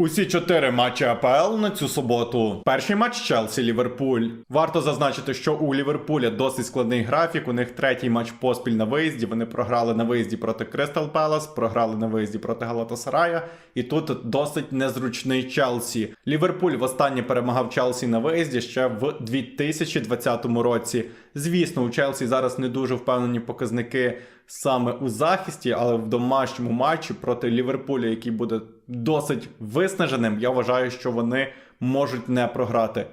Усі чотири матчі АПЛ на цю суботу. Перший матч Челсі Ліверпуль. Варто зазначити, що у Ліверпуля досить складний графік. У них третій матч поспіль на виїзді. Вони програли на виїзді проти Кристал Пелас, програли на виїзді проти Галатасарая. І тут досить незручний Челсі. Ліверпуль востаннє перемагав Челсі на виїзді ще в 2020 році. Звісно, у Челсі зараз не дуже впевнені показники саме у захисті, але в домашньому матчі проти Ліверпуля, який буде досить виснаженим, я вважаю, що вони можуть не програти.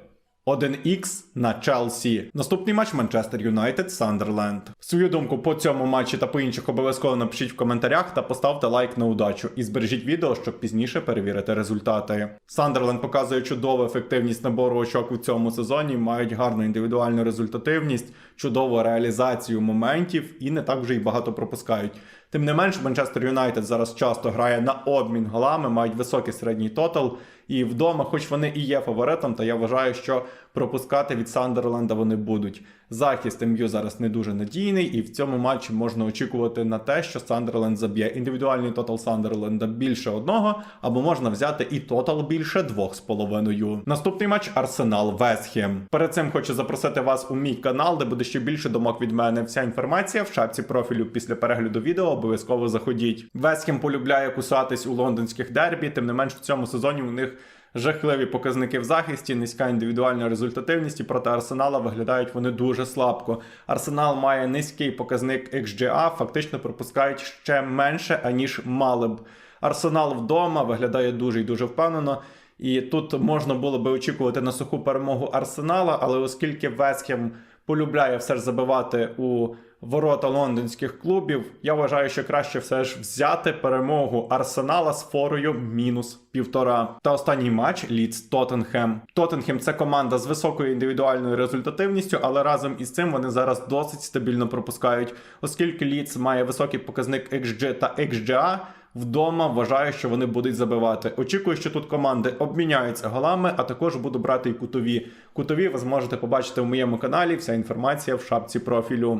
1х на Челсі. Наступний матч Манчестер Юнайтед Сандерленд. Свою думку по цьому матчі та по інших обов'язково напишіть в коментарях та поставте лайк на удачу і збережіть відео, щоб пізніше перевірити результати. Сандерленд показує чудову ефективність набору очок у цьому сезоні, мають гарну індивідуальну результативність, чудову реалізацію моментів і не так вже й багато пропускають. Тим не менш, Манчестер Юнайтед зараз часто грає на обмін голами, мають високий середній тотал. І вдома, хоч вони і є фаворитом, та я вважаю, що пропускати від Сандерленда вони будуть. Захист МЮ зараз не дуже надійний, і в цьому матчі можна очікувати на те, що Сандерленд заб'є індивідуальний тотал Сандерленда більше одного, або можна взяти і тотал більше двох з половиною. Наступний матч Арсенал Вестхем. Перед цим хочу запросити вас у мій канал, де буде ще більше думок від мене. Вся інформація в шапці профілю після перегляду відео обов'язково заходіть. Вестхем полюбляє кусатись у лондонських дербі, тим не менш в цьому сезоні у них жахливі показники в захисті, низька індивідуальна результативність і проти Арсенала виглядають вони дуже слабко. Арсенал має низький показник XGA, фактично пропускають ще менше, аніж мали б. Арсенал вдома виглядає дуже і дуже впевнено. І тут можна було би очікувати на суху перемогу Арсенала, але оскільки Вестхем полюбляє все ж забивати у ворота лондонських клубів, я вважаю, що краще все ж взяти перемогу Арсенала з форою мінус півтора. Та останній матч Лідс Тоттенхем. Тоттенхем це команда з високою індивідуальною результативністю, але разом із цим вони зараз досить стабільно пропускають, оскільки Лідс має високий показник XG та XGA, Вдома вважаю, що вони будуть забивати. Очікую, що тут команди обміняються голами, а також буду брати і кутові. Кутові ви зможете побачити в моєму каналі. Вся інформація в шапці профілю.